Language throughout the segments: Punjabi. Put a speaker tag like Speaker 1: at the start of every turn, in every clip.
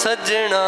Speaker 1: ਸਜਣਾ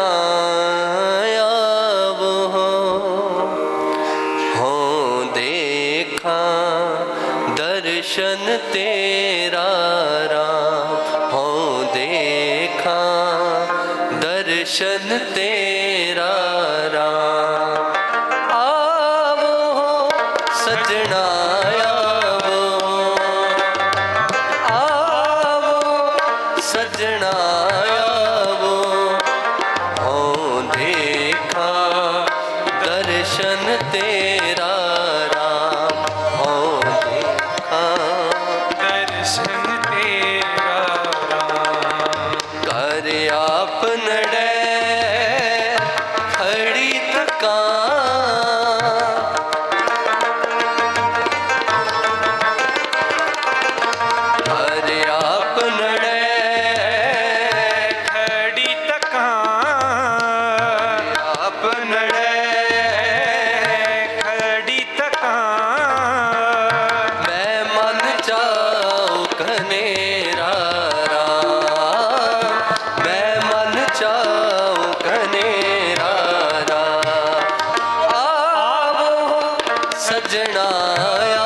Speaker 1: ਸਜਣਾ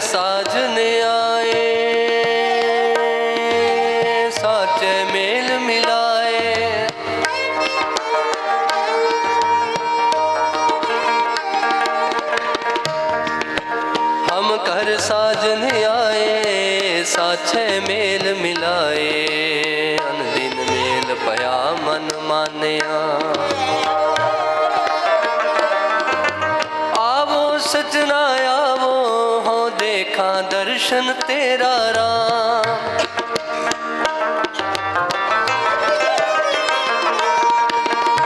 Speaker 1: ਸਾਜਨ ਆਏ, ਸਾਚੇ
Speaker 2: ਮੇਲ ਮਿਲਾਏ। ਹਮ
Speaker 1: ਕਰ ਸਾਜਨ ਆਏ, ਸਾਚੇ ਮੇਲ ਮਿਲਾਏ। ਦਿਨ ਮੇਲ ਪਿਆ ਮਨ ਮਾਨਿਆ। ਸਜਣਾ ਵੇਖਾਂ ਦਰਸ਼ਨ ਤੇਰਾ ਰਾਮ।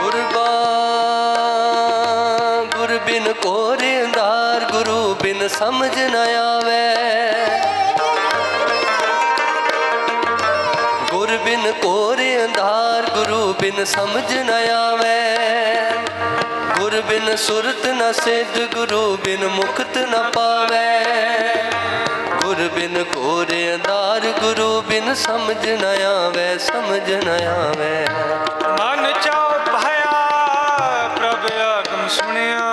Speaker 1: ਗੁਰਬਾ ਗੁਰ ਗੁਰੂ ਬਿਨ ਸਮਝ ਨਾ ਆਵੇ। ਗੁਰ ਬਿਨ ਕੋਰੇ ਅੰਧਾਰ, ਗੁਰੂ ਬਿਨ ਸਮਝ ਨ ਆਵੇ। ਗੁਰ ਬਿਨ ਸੁਰਤ ਨ ਸਿੱਧ, ਗੁਰੂ ਬਿਨ ਮੁਕਤ ਨ ਪਾਵੇ। ਗੁਰ ਬਿਨ ਕੋਰੇ ਅੰਧਾਰ, ਗੁਰੂ ਬਿਨ ਸਮਝ ਨ ਆਵੇ, ਸਮਝ ਨ ਆਵੇ।
Speaker 2: ਮਨ ਚਾਉ ਭਇਆ, ਪ੍ਰਭ ਆਗਮ ਸੁਣਿਆ।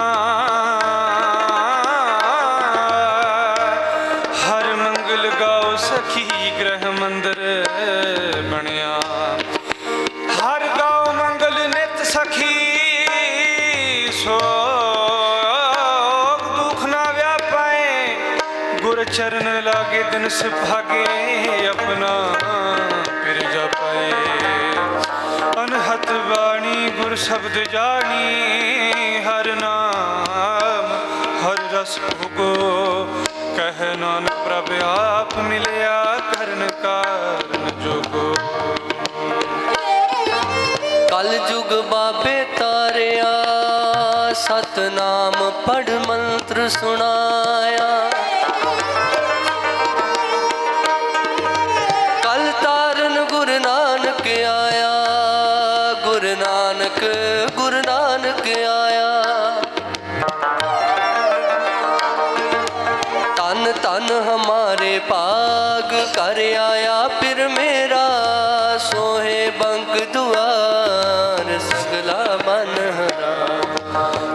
Speaker 2: ਚਰਨ ਲਾਗੇ ਦਿਨ ਸੁਭਾਗੇ ਆਪਣਾ ਫਿਰ ਜਪਾਏ ਅਨਹਤ ਬਾਣੀ ਗੁਰ ਸ਼ਬਦ ਜਾਣੀ ਹਰ ਨਾਮ, ਹਰ ਰਸ ਭੁਗੋ। ਕਹਿ ਨਾਨਕ ਪ੍ਰਭ ਆਪ ਮਿਲਿਆ ਕਰਨ ਕਾਰਨ ਜੋਗੋ।
Speaker 1: ਕਲ ਯੁਗ ਬਾਬੇ ਤਾਰਿਆ, ਸਤਨਾਮ ਪੜ ਮੰਤਰ ਸੁਣਾਇਆ। ਤਨ ਤਨ ਹਮਾਰੇ ਭਾਗ ਕਰ ਆਇਆ, ਫਿਰ ਮੇਰਾ ਸੋਹੇ ਬੰਕ ਦੁਆਰ ਸਗਲਾ ਮਨ ਹਰਾ।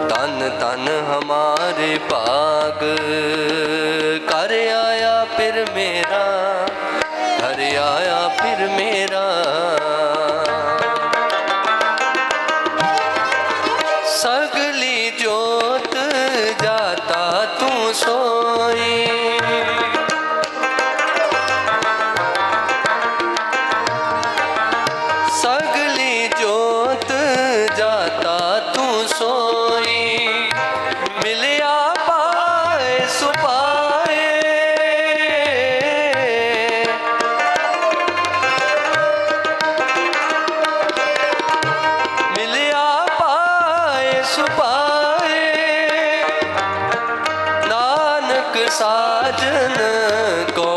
Speaker 1: ਤਨ ਤਨ ਹਮਾਰੇ ਭਾਗ ਕਰ ਆਇਆ, ਫਿਰ ਮੇਰਾ ਹਰ ਆਇਆ, ਫਿਰ ਮੇਰਾ ਸਾਜਨ ਕੋ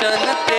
Speaker 1: Nation.